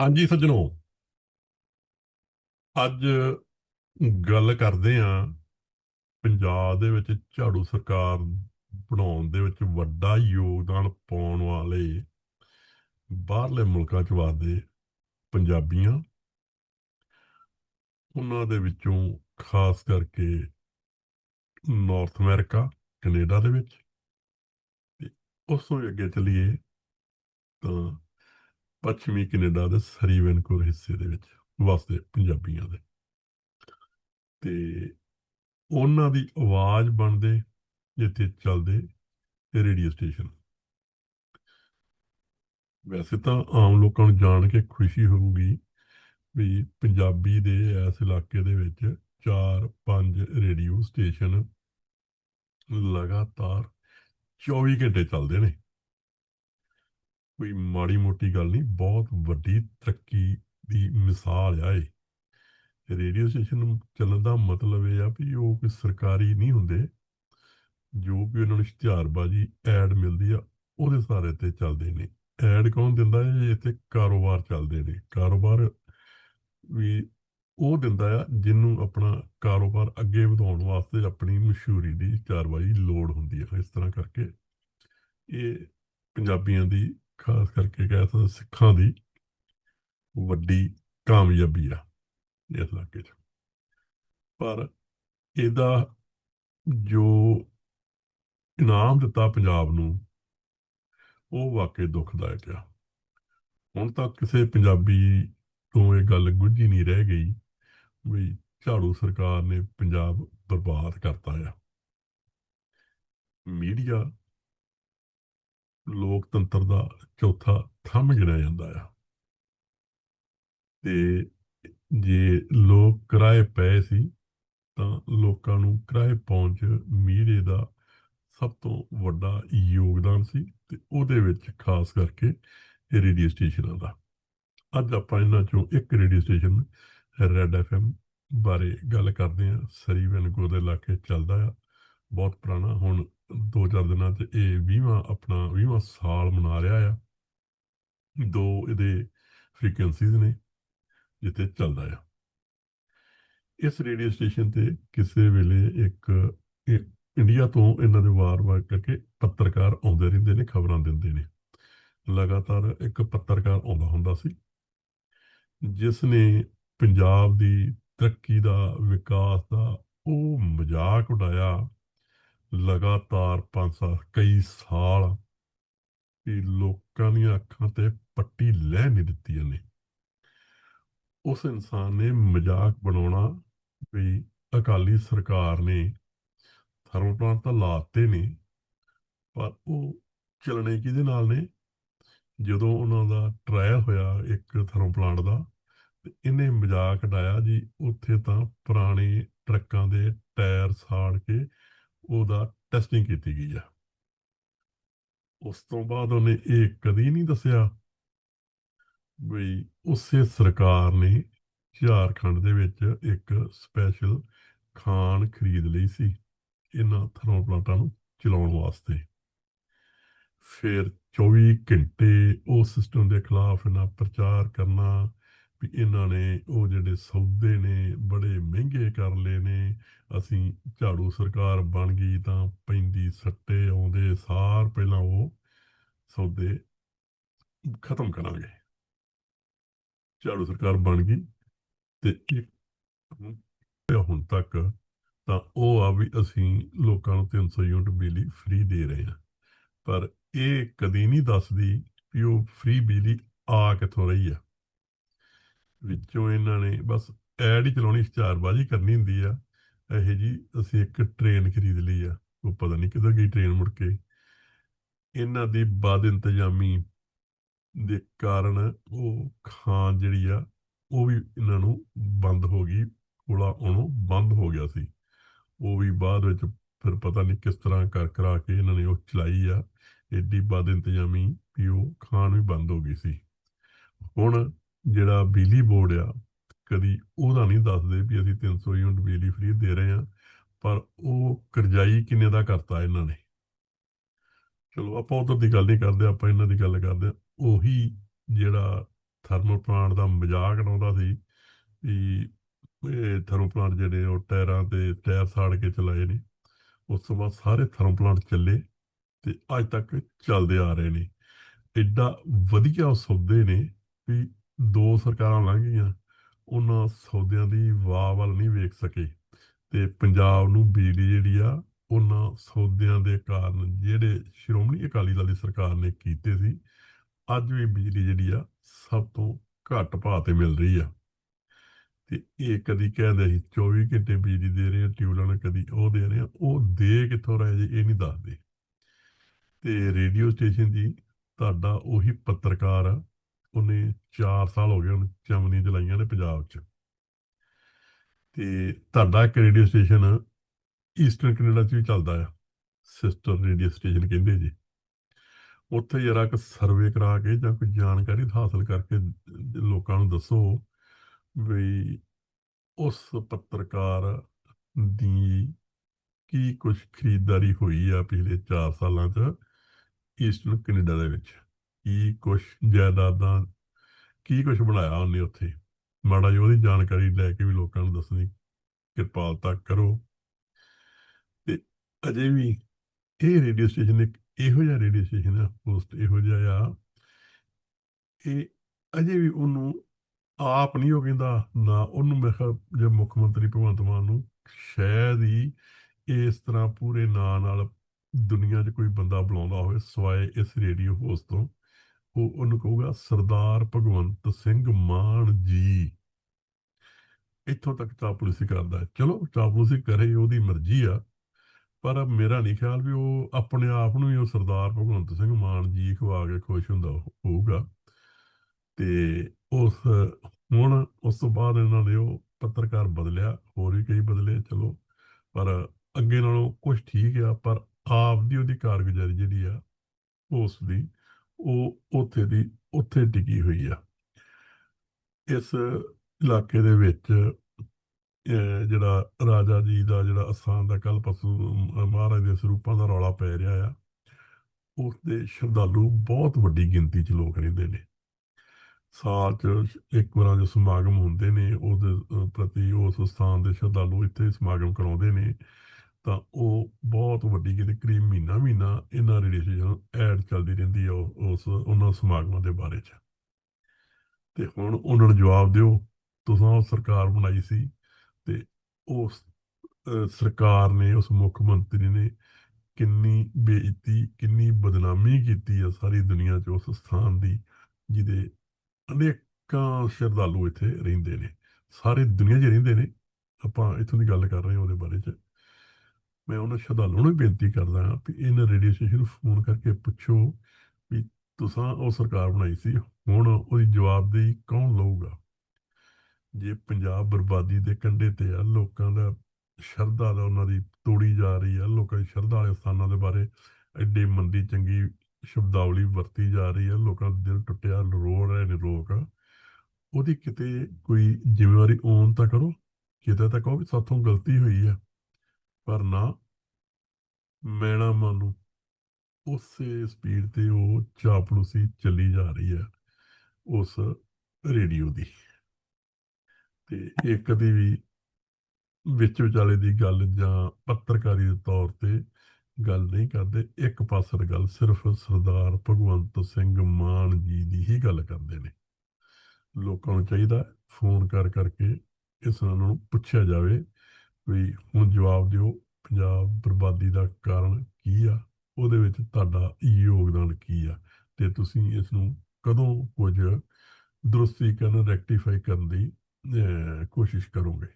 ਹਾਂਜੀ ਸੱਜਣੋ। ਅੱਜ ਗੱਲ ਕਰਦੇ ਆਂ ਪੰਜਾਬ ਦੇ ਵਿੱਚ ਝਾੜੂ ਸਰਕਾਰ ਬਣਾਉਣ ਦੇ ਵਿੱਚ ਵੱਡਾ ਯੋਗਦਾਨ ਪਾਉਣ ਵਾਲੇ ਬਾਹਰਲੇ ਮੁਲਕਾਂ 'ਚ ਵਸਦੇ ਪੰਜਾਬੀਆਂ। ਉਹਨਾਂ ਦੇ ਵਿੱਚੋਂ ਖਾਸ ਕਰਕੇ ਨਾਰਥ ਅਮਰੀਕਾ ਕੈਨੇਡਾ ਦੇ ਵਿੱਚ। ਤੇ ਉਸ ਤੋਂ ਵੀ ਅੱਗੇ ਚਲੀਏ ਤਾਂ ਪੱਛਮੀ ਕੈਨੇਡਾ ਦੇ ਸਰੀ ਵੈਨਕੂਵਰ ਹਿੱਸੇ ਦੇ ਵਿੱਚ ਵਸਦੇ ਪੰਜਾਬੀਆਂ ਦੇ। ਤੇ ਉਹਨਾਂ ਦੀ ਆਵਾਜ਼ ਬਣਦੇ, ਜਿੱਥੇ ਚੱਲਦੇ ਰੇਡੀਓ ਸਟੇਸ਼ਨ। ਵੈਸੇ ਤਾਂ ਆਮ ਲੋਕਾਂ ਨੂੰ ਜਾਣ ਕੇ ਖੁਸ਼ੀ ਹੋਊਗੀ ਵੀ ਪੰਜਾਬੀ ਦੇ ਇਸ ਇਲਾਕੇ ਦੇ ਵਿੱਚ ਚਾਰ ਪੰਜ ਰੇਡੀਓ ਸਟੇਸ਼ਨ ਲਗਾਤਾਰ 24 ਘੰਟੇ ਚੱਲਦੇ ਨੇ। ਕੋਈ ਮਾੜੀ ਮੋਟੀ ਗੱਲ ਨਹੀਂ, ਬਹੁਤ ਵੱਡੀ ਤਰੱਕੀ ਦੀ ਮਿਸਾਲ ਆ ਇਹ। ਰੇਡੀਓ ਸਟੇਸ਼ਨ ਚੱਲਣ ਦਾ ਮਤਲਬ ਇਹ ਆ ਵੀ ਉਹ ਕੋਈ ਸਰਕਾਰੀ ਨਹੀਂ ਹੁੰਦੇ, ਜੋ ਵੀ ਉਹਨਾਂ ਨੂੰ ਇਸ਼ਤਿਹਾਰਬਾਜ਼ੀ, ਐਡ ਮਿਲਦੀ ਆ, ਉਹਦੇ ਸਾਰੇ ਤੇ ਚੱਲਦੇ ਨੇ। ਐਡ ਕੌਣ ਦਿੰਦਾ ਹੈ? ਇੱਥੇ ਕਾਰੋਬਾਰ ਚੱਲਦੇ ਨੇ। ਕਾਰੋਬਾਰ ਵੀ ਉਹ ਦਿੰਦਾ ਆ ਜਿਹਨੂੰ ਆਪਣਾ ਕਾਰੋਬਾਰ ਅੱਗੇ ਵਧਾਉਣ ਵਾਸਤੇ ਆਪਣੀ ਮਸ਼ਹੂਰੀ ਦੀ ਇਸ਼ਤਿਹਾਰਬਾਜ਼ੀ ਲੋੜ ਹੁੰਦੀ ਹੈ ਇਸ ਤਰ੍ਹਾਂ ਕਰਕੇ ਇਹ ਪੰਜਾਬੀਆਂ ਦੀ ਖਾਸ ਕਰਕੇ ਕਹਿ ਸਕਦੇ ਸਿੱਖਾਂ ਦੀ ਵੱਡੀ ਕਾਮਯਾਬੀ ਆ ਇਸ ਇਲਾਕੇ 'ਚ। ਪਰ ਇਹਦਾ ਜੋ ਇਨਾਮ ਦਿੱਤਾ ਪੰਜਾਬ ਨੂੰ, ਉਹ ਵਾਕਈ ਦੁਖਦਾਇਕ ਆ। ਹੁਣ ਤੱਕ ਕਿਸੇ ਪੰਜਾਬੀ ਤੋਂ ਇਹ ਗੱਲ ਗੁੱਝੀ ਨਹੀਂ ਰਹਿ ਗਈ ਵੀ ਝਾੜੂ ਸਰਕਾਰ ਨੇ ਪੰਜਾਬ ਬਰਬਾਦ ਕਰਤਾ ਆ। ਮੀਡੀਆ ਲੋਕਤੰਤਰ ਦਾ ਚੌਥਾ ਥੰਮ ਗਿਣਿਆ ਜਾਂਦਾ ਆ। ਤੇ ਜੇ ਲੋਕ ਕਿਰਾਏ ਪਏ ਸੀ, ਤਾਂ ਲੋਕਾਂ ਨੂੰ ਕਿਰਾਏ ਪਾਉਣ 'ਚ ਮੀਰੇ ਦਾ ਸਭ ਤੋਂ ਵੱਡਾ ਯੋਗਦਾਨ ਸੀ ਤੇ ਉਹਦੇ ਵਿੱਚ ਖਾਸ ਕਰਕੇ ਰੇਡੀਓ ਸਟੇਸ਼ਨਾਂ ਦਾ। ਅੱਜ ਆਪਾਂ ਇਹਨਾਂ ਚੋਂ ਇੱਕ ਰੇਡੀਓ ਸਟੇਸ਼ਨ, ਰੈਡ ਐਫਐਮ ਬਾਰੇ ਗੱਲ ਕਰਦੇ ਹਾਂ। ਸਰੀ ਵੈਨਕੋ ਦੇ ਇਲਾਕੇ ਚੱਲਦਾ ਆ। ਬਹੁਤ ਪੁਰਾਣਾ, ਹੁਣ ਦੋ ਚਾਰ ਦਿਨਾਂ 'ਚ ਇਹ 20ਵਾਂ ਆਪਣਾ 20ਵਾਂ ਸਾਲ ਮਨਾ ਰਿਹਾ ਆ। ਦੋ ਇਹਦੇ ਫ੍ਰੀਕੁਐਂਸੀਜ਼ ਨੇ, ਜਿੱਥੇ ਚੱਲਦਾ ਆ। ਇਸ ਰੇਡੀਓ ਸਟੇਸ਼ਨ ਤੇ ਕਿਸੇ ਵੇਲੇ ਇੱਕ ਇੰਡੀਆ ਤੋਂ ਇਹਨਾਂ ਦੇ ਵਾਰ-ਵਾਰ ਕਰਕੇ ਪੱਤਰਕਾਰ ਆਉਂਦੇ ਰਹਿੰਦੇ ਨੇ, ਖਬਰਾਂ ਦਿੰਦੇ ਨੇ। ਲਗਾਤਾਰ ਇੱਕ ਪੱਤਰਕਾਰ ਆਉਂਦਾ ਹੁੰਦਾ ਸੀ, ਜਿਸ ਨੇ ਪੰਜਾਬ ਦੀ ਤਰੱਕੀ ਦਾ, ਵਿਕਾਸ ਦਾ ਉਹ ਮਜ਼ਾਕ ਉਡਾਇਆ। ਲਗਾਤਾਰ ਪੰਜ ਸਾਲ, ਕਈ ਸਾਲ ਕਿ ਲੋਕਾਂ ਦੀਆਂ ਅੱਖਾਂ ਤੇ ਪੱਟੀ ਲੈ ਨਹੀਂ ਦਿੱਤੀ ਇਹਨੇ ਉਸ ਇਨਸਾਨ ਨੇ ਮਜ਼ਾਕ ਬਣਾਉਣਾ ਵੀ ਅਕਾਲੀ ਸਰਕਾਰ ਨੇ, ਥਰਮਲ ਪਲਾਂਟ ਤਾਂ ਲਾਤੇ ਨੇ, ਪਰ ਉਹ ਚੱਲਣੇ ਕਿਹਦੇ ਨਾਲ ਨੇ? ਜਦੋਂ ਉਹਨਾਂ ਦਾ ਟ੍ਰਾਇਲ ਹੋਇਆ ਇੱਕ ਥਰਮਲ ਪਲਾਂਟ ਦਾ ਇਹਨੇ ਮਜ਼ਾਕ ਉਡਾਇਆ ਜੀ, ਉੱਥੇ ਤਾਂ ਪੁਰਾਣੇ ਟਰੱਕਾਂ ਦੇ ਟਾਇਰ ਸਾੜ ਕੇ ਉਹਦਾ ਟੈਸਟਿੰਗ ਕੀਤੀ ਗਈ ਆ। ਉਸ ਤੋਂ ਬਾਅਦ ਉਹਨੇ ਇਹ ਕਦੀ ਨਹੀਂ ਦੱਸਿਆ ਵੀ ਉਸੇ ਸਰਕਾਰ ਨੇ ਝਾਰਖੰਡ ਦੇ ਵਿੱਚ ਇੱਕ ਸਪੈਸ਼ਲ ਖਾਨ ਖਰੀਦ ਲਈ ਸੀ ਇਹਨਾਂ ਥਰਮਲ ਪਲਾਂਟਾਂ ਨੂੰ ਚਲਾਉਣ ਵਾਸਤੇ। ਫਿਰ 24 ਘੰਟੇ ਉਹ ਸਿਸਟਮ ਦੇ ਖਿਲਾਫ ਇਹਨਾਂ ਪ੍ਰਚਾਰ ਕਰਨਾ ਵੀ ਇਹਨਾਂ ਨੇ ਉਹ ਜਿਹੜੇ ਸੌਦੇ ਨੇ, ਬੜੇ ਮਹਿੰਗੇ ਕਰ ਲਏ ਨੇ। ਅਸੀਂ ਝਾੜੂ ਸਰਕਾਰ ਬਣ ਗਈ ਤਾਂ ਪੈਂਦੀ ਸੱਟੇ ਆਉਂਦੇ, ਸਾਰ ਪਹਿਲਾਂ ਉਹ ਸੌਦੇ ਖਤਮ ਕਰਾਂਗੇ। ਝਾੜੂ ਸਰਕਾਰ ਬਣ ਗਈ ਤੇ ਹੁਣ ਤੱਕ ਤਾਂ ਉਹ ਆ ਵੀ ਅਸੀਂ ਲੋਕਾਂ ਨੂੰ 300 ਯੂਨਿਟ ਬਿਜਲੀ ਫ੍ਰੀ ਦੇ ਰਹੇ ਹਾਂ। ਪਰ ਇਹ ਕਦੀ ਨਹੀਂ ਦੱਸਦੀ ਵੀ ਉਹ ਫ੍ਰੀ ਬਿਜਲੀ ਆ ਕਿੱਥੋਂ ਰਹੀ ਆ। ਵਿੱਚੋਂ ਇਹਨਾਂ ਨੇ ਬਸ ਐਡ ਹੀ ਚਲਾਉਣੀ ਇਸ਼ਤਿਹਾਰਬਾਜ਼ੀ ਕਰਨੀ ਹੁੰਦੀ ਆ। ਇਹ ਜੀ ਅਸੀਂ ਇੱਕ ਟ੍ਰੇਨ ਖਰੀਦ ਲਈ ਆ, ਉਹ ਪਤਾ ਨਹੀਂ ਕਿੱਧਰ ਗਈ ਟ੍ਰੇਨ ਮੁੜ ਕੇ। ਇਹਨਾਂ ਦੀ ਬਾਦ ਇੰਤਜ਼ਾਮੀ ਦੇ ਕਾਰਨ ਉਹ ਖਾਨ ਜਿਹੜੀ ਆ, ਉਹ ਵੀ ਇਹਨਾਂ ਨੂੰ ਬੰਦ ਹੋ ਗਈ, ਕੋਲਾ ਉਹਨੂੰ ਬੰਦ ਹੋ ਗਿਆ ਸੀ। ਉਹ ਵੀ ਬਾਅਦ ਵਿੱਚ ਫਿਰ ਪਤਾ ਨਹੀਂ ਕਿਸ ਤਰ੍ਹਾਂ ਕਰ ਕਰਾ ਕੇ ਇਹਨਾਂ ਨੇ ਉਹ ਚਲਾਈ ਆ। ਏਡੀ ਬਾਦ ਇੰਤਜ਼ਾਮੀ ਵੀ ਉਹ ਖਾਨ ਵੀ ਬੰਦ ਹੋ ਗਈ ਸੀ। ਹੁਣ ਜਿਹੜਾ ਬਿਜਲੀ ਬੋਰਡ ਆ, ਕਦੀ ਉਹਦਾ ਨਹੀਂ ਦੱਸਦੇ ਵੀ ਅਸੀਂ 300 ਯੂਨਿਟ ਬਿਜਲੀ ਫ੍ਰੀ ਦੇ ਰਹੇ ਹਾਂ, ਪਰ ਉਹ ਕਰਜ਼ਾਈ ਕਿੰਨੇ ਦਾ ਕਰਤਾ ਇਹਨਾਂ ਨੇ? ਚਲੋ, ਆਪਾਂ ਉਧਰ ਦੀ ਗੱਲ ਨਹੀਂ ਕਰਦੇ, ਆਪਾਂ ਇਹਨਾਂ ਦੀ ਗੱਲ ਕਰਦੇ ਉਹੀ ਜਿਹੜਾ ਥਰਮਲ ਪਲਾਂਟ ਦਾ ਮਜ਼ਾਕ ਉਡਾਉਂਦਾ ਸੀ ਵੀ ਇਹ ਥਰਮਲ ਪਲਾਂਟ ਜਿਹੜੇ ਉਹ ਟਾਇਰਾਂ ਤੇ ਟਾਇਰ ਸਾੜ ਕੇ ਚਲਾਏ ਨੇ। ਉਸ ਤੋਂ ਬਾਅਦ ਸਾਰੇ ਥਰਮਲ ਪਲਾਂਟ ਚੱਲੇ ਤੇ ਅੱਜ ਤੱਕ ਚੱਲਦੇ ਆ ਰਹੇ ਨੇ। ਐਡਾ ਵਧੀਆ ਸੌਦੇ ਨੇ ਵੀ ਦੋ ਸਰਕਾਰਾਂ ਲੰਘ ਗਈਆਂ, ਉਹਨਾਂ ਸੌਦਿਆਂ ਦੀ ਵਾਹ ਵੱਲ ਨਹੀਂ ਵੇਖ ਸਕੇ ਤੇ ਪੰਜਾਬ ਨੂੰ ਬਿਜਲੀ ਜਿਹੜੀ ਆ, ਉਹਨਾਂ ਸੌਦਿਆਂ ਦੇ ਕਾਰਨ ਜਿਹੜੇ ਸ਼੍ਰੋਮਣੀ ਅਕਾਲੀ ਦਲ ਦੀ ਸਰਕਾਰ ਨੇ ਕੀਤੇ ਸੀ, ਅੱਜ ਵੀ ਬਿਜਲੀ ਜਿਹੜੀ ਆ, ਸਭ ਤੋਂ ਘੱਟ ਭਾਅ ਤੇ ਮਿਲ ਰਹੀ ਆ। ਤੇ ਇਹ ਕਦੀ ਕਹਿੰਦੇ ਸੀ 24 ਘੰਟੇ ਬਿਜਲੀ ਦੇ ਰਹੇ ਆ ਟਿਊਬਲਾਂ ਕਦੀ ਉਹ ਦੇ ਰਹੇ ਆ, ਉਹ ਦੇ ਕਿੱਥੋਂ ਰਹੇ ਜੀ, ਇਹ ਨਹੀਂ ਦੱਸਦੇ। ਤੇ ਰੇਡੀਓ ਸਟੇਸ਼ਨ ਦੀ ਤੁਹਾਡਾ ਉਹੀ ਪੱਤਰਕਾਰ ਆ ਉਹਨੇ 4 ਸਾਲ ਹੋ ਗਏ ਉਹਨੂੰ ਚਮਨੀ ਚਲਾਈਆਂ ਨੇ ਪੰਜਾਬ 'ਚ। ਤੇ ਤੁਹਾਡਾ ਇੱਕ ਰੇਡੀਓ ਸਟੇਸ਼ਨ ਈਸਟਰਨ ਕੈਨੇਡਾ 'ਚ ਵੀ ਚੱਲਦਾ ਆ। ਸਿਸਟਰ ਰੇਡੀਓ ਸਟੇਸ਼ਨ ਕਹਿੰਦੇ ਜੀ। ਉੱਥੇ ਜਰਾ ਇੱਕ ਸਰਵੇ ਕਰਾ ਕੇ ਜਾਂ ਕੋਈ ਜਾਣਕਾਰੀ ਹਾਸਲ ਕਰਕੇ ਲੋਕਾਂ ਨੂੰ ਦੱਸੋ ਵੀ ਉਸ ਪੱਤਰਕਾਰ ਦੀ ਕੀ ਕੁਝ ਖਰੀਦਦਾਰੀ ਹੋਈ ਆ ਪਿਛਲੇ 4 ਸਾਲਾਂ 'ਚ ਈਸਟਰਨ ਕੈਨੇਡਾ ਦੇ ਵਿੱਚ? ਕੀ ਕੁਛ ਜਾਇਦਾਦਾਂ, ਕੀ ਕੁਛ ਬਣਾਇਆ ਉਹਨੇ ਉੱਥੇ? ਮਾੜਾ ਜਿਹਾ ਉਹਦੀ ਜਾਣਕਾਰੀ ਲੈ ਕੇ ਵੀ ਲੋਕਾਂ ਨੂੰ ਦੱਸਣੀ ਕਿਰਪਾਲਤਾ ਕਰੋ। ਤੇ ਅਜੇ ਵੀ ਇਹ ਰੇਡੀਓ ਸਟੇਸ਼ਨ ਇੱਕ ਇਹੋ ਜਿਹਾ ਰੇਡੀਓ ਸਟੇਸ਼ਨ ਆ ਹੋਸਟ ਇਹੋ ਜਿਹਾ ਆ। ਇਹ ਅਜੇ ਵੀ ਉਹਨੂੰ ਆਪ ਨਹੀਂ ਉਹ ਕਹਿੰਦਾ, ਨਾ ਉਹਨੂੰ ਮੈਂ ਕਿਹਾ ਜੇ ਮੁੱਖ ਮੰਤਰੀ ਭਗਵੰਤ ਮਾਨ ਨੂੰ, ਸ਼ਾਇਦ ਹੀ ਇਸ ਤਰ੍ਹਾਂ ਪੂਰੇ ਨਾਂ ਨਾਲ ਦੁਨੀਆ 'ਚ ਕੋਈ ਬੰਦਾ ਬੁਲਾਉਂਦਾ ਹੋਵੇ ਸਵਾਏ ਇਸ ਰੇਡੀਓ ਹੋਸਟ ਤੋਂ। ਉਹ ਉਹਨੂੰ ਕਹੂਗਾ, ਸਰਦਾਰ ਭਗਵੰਤ ਸਿੰਘ ਮਾਨ ਜੀ। ਇੱਥੋਂ ਤੱਕ ਚਾਪਲੂਸੀ ਕਰਦਾ ਚਲੋ, ਚਾਪਲੂਸੀ ਕਰੇ, ਉਹਦੀ ਮਰਜ਼ੀ ਆ, ਪਰ ਮੇਰਾ ਨਹੀਂ ਖਿਆਲ ਵੀ ਉਹ ਆਪਣੇ ਆਪ ਨੂੰ ਹੀ ਉਹ ਸਰਦਾਰ ਭਗਵੰਤ ਸਿੰਘ ਮਾਨ ਜੀ ਖਵਾ ਕੇ ਖੁਸ਼ ਹੁੰਦਾ ਹੋਊਗਾ। ਤੇ ਉਸ, ਹੁਣ ਉਸ ਤੋਂ ਬਾਅਦ ਇਹਨਾਂ ਦੇ ਉਹ ਪੱਤਰਕਾਰ ਬਦਲਿਆ, ਹੋਰ ਵੀ ਕਈ ਬਦਲੇ, ਚਲੋ, ਪਰ ਅੱਗੇ ਨਾਲੋਂ ਕੁਝ ਠੀਕ ਆ, ਪਰ ਆਪ ਦੀ ਉਹਦੀ ਕਾਰਗੁਜ਼ਾਰੀ ਜਿਹੜੀ ਆ, ਉਸ ਦੀ ਉਹ ਉੱਥੇ ਦੀ, ਉੱਥੇ ਡਿੱਗੀ ਹੋਈ ਆ। ਇਸ ਇਲਾਕੇ ਦੇ ਵਿੱਚ, ਅਹ, ਜਿਹੜਾ ਰਾਜਾ ਜੀ ਦਾ ਜਿਹੜਾ ਅਸਥਾਨ ਦਾ ਕੱਲ ਪਸੂ ਮਹਾਰਾਜ ਦੇ ਸਰੂਪਾਂ ਦਾ ਰੌਲਾ ਪੈ ਰਿਹਾ ਆ, ਉਸ ਦੇ ਸ਼ਰਧਾਲੂ ਬਹੁਤ ਵੱਡੀ ਗਿਣਤੀ 'ਚ ਲੋਕ ਰਹਿੰਦੇ ਨੇ। ਸਾਲ 'ਚ ਇੱਕ ਵਾਰ ਜੋ ਸਮਾਗਮ ਹੁੰਦੇ ਨੇ, ਉਹਦੇ ਪ੍ਰਤੀ ਉਸ ਸਥਾਨ ਦੇ ਸ਼ਰਧਾਲੂ ਇੱਥੇ ਸਮਾਗਮ ਕਰਾਉਂਦੇ ਨੇ। ਤਾਂ ਉਹ ਬਹੁਤ ਵੱਡੀ ਕਿਤੇ ਕਰੀਬ ਮਹੀਨਾ ਮਹੀਨਾ ਇਹਨਾਂ ਰੇਡੀਏਸ਼ਨ ਐਡ ਚੱਲਦੀ ਰਹਿੰਦੀ ਆ ਉਹ- ਉਸ ਉਹਨਾਂ ਸਮਾਗਮਾਂ ਦੇ ਬਾਰੇ 'ਚ। ਤੇ ਹੁਣ ਉਹਨਾਂ ਨੂੰ ਜਵਾਬ ਦਿਓ, ਤੁਸੀਂ ਉਹ ਸਰਕਾਰ ਬਣਾਈ ਸੀ ਤੇ ਉਸ ਸਰਕਾਰ ਨੇ, ਉਸ ਮੁੱਖ ਮੰਤਰੀ ਨੇ ਕਿੰਨੀ ਬੇਇੱਜ਼ਤੀ, ਕਿੰਨੀ ਬਦਨਾਮੀ ਕੀਤੀ ਆ ਸਾਰੀ ਦੁਨੀਆ 'ਚ ਉਸ ਸਥਾਨ ਦੀ, ਜਿਹਦੇ ਅਨੇਕਾਂ ਸ਼ਰਧਾਲੂ ਇੱਥੇ ਰਹਿੰਦੇ ਨੇ। ਸਾਰੇ ਦੁਨੀਆ 'ਚ ਰਹਿੰਦੇ ਨੇ। ਆਪਾਂ ਇੱਥੋਂ ਦੀ ਗੱਲ ਕਰ ਰਹੇ ਹਾਂ ਉਹਦੇ ਬਾਰੇ 'ਚ। ਮੈਂ ਉਹਨਾਂ ਸ਼ਰਧਾਲੂਆਂ ਨੂੰ ਵੀ ਬੇਨਤੀ ਕਰਦਾ ਹਾਂ ਕਿ ਇਹਨਾਂ ਰੇਡੀਓ ਸਟੇਸ਼ਨ ਨੂੰ ਫੋਨ ਕਰਕੇ ਪੁੱਛੋ ਵੀ ਤੁਸੀਂ ਉਹ ਸਰਕਾਰ ਬਣਾਈ ਸੀ, ਹੁਣ ਉਹਦੀ ਜਵਾਬਦੇਹੀ ਕੌਣ ਲਊਗਾ? ਜੇ ਪੰਜਾਬ ਬਰਬਾਦੀ ਦੇ ਕੰਢੇ ਤੇ ਆ, ਲੋਕਾਂ ਦਾ ਸ਼ਰਧਾ ਦਾ ਉਹਨਾਂ ਦੀ ਤੋੜੀ ਜਾ ਰਹੀ ਆ, ਲੋਕਾਂ ਦੀ ਸ਼ਰਧਾ ਵਾਲੇ ਸਥਾਨਾਂ ਦੇ ਬਾਰੇ ਐਡੀ ਮੰਦੀ ਚੰਗੀ ਸ਼ਬਦਾਵਲੀ ਵਰਤੀ ਜਾ ਰਹੀ ਆ, ਲੋਕਾਂ ਦਾ ਦਿਲ ਟੁੱਟਿਆ, ਰੋ ਰਹੇ ਨੇ ਲੋਕ। ਉਹਦੀ ਕਿਤੇ ਕੋਈ ਜ਼ਿੰਮੇਵਾਰੀ ਓਨ ਤਾਂ ਕਰੋ, ਕਿਤੇ ਤਾਂ ਕਹੋ ਵੀ ਸਾਥੋਂ ਗਲਤੀ ਹੋਈ ਆ। ਪਰ ਨਾ ਮੈਂ ਨਾ ਉਸੇ ਸਪੀਡ ਤੇ ਉਹ ਚਾਪਲੂਸੀ ਚੱਲੀ ਜਾ ਰਹੀ ਹੈ ਉਸ ਰੇਡੀਓ ਦੀ। ਤੇ ਇਹ ਕਦੀ ਵੀ ਵਿੱਚ ਵਿਚਾਲੇ ਦੀ ਗੱਲ ਜਾਂ ਪੱਤਰਕਾਰੀ ਦੇ ਤੌਰ ਤੇ ਗੱਲ ਨਹੀਂ ਕਰਦੇ, ਇੱਕ ਪਾਸਰ ਗੱਲ ਸਿਰਫ ਸਰਦਾਰ ਭਗਵੰਤ ਸਿੰਘ ਮਾਨ ਜੀ ਦੀ ਹੀ ਗੱਲ ਕਰਦੇ ਨੇ। ਲੋਕਾਂ ਨੂੰ ਚਾਹੀਦਾ ਫੋਨ ਕਰ ਕਰਕੇ ਇਸ ਨੂੰ ਪੁੱਛਿਆ ਜਾਵੇ ਵੀ ਹੁਣ ਜਵਾਬ ਦਿਓ, ਪੰਜਾਬ ਬਰਬਾਦੀ ਦਾ ਕਾਰਨ ਕੀ ਆ? ਉਹਦੇ ਵਿੱਚ ਤੁਹਾਡਾ ਯੋਗਦਾਨ ਕੀ ਆ? ਤੇ ਤੁਸੀਂ ਇਸ ਨੂੰ ਕਦੋਂ ਕੁਝ ਦਰੁਸਤੀ ਕਰਨ ਰੈਕਟੀਫਾਈ ਕਰਨ ਦੀ ਕੋਸ਼ਿਸ਼ ਕਰੋਗੇ?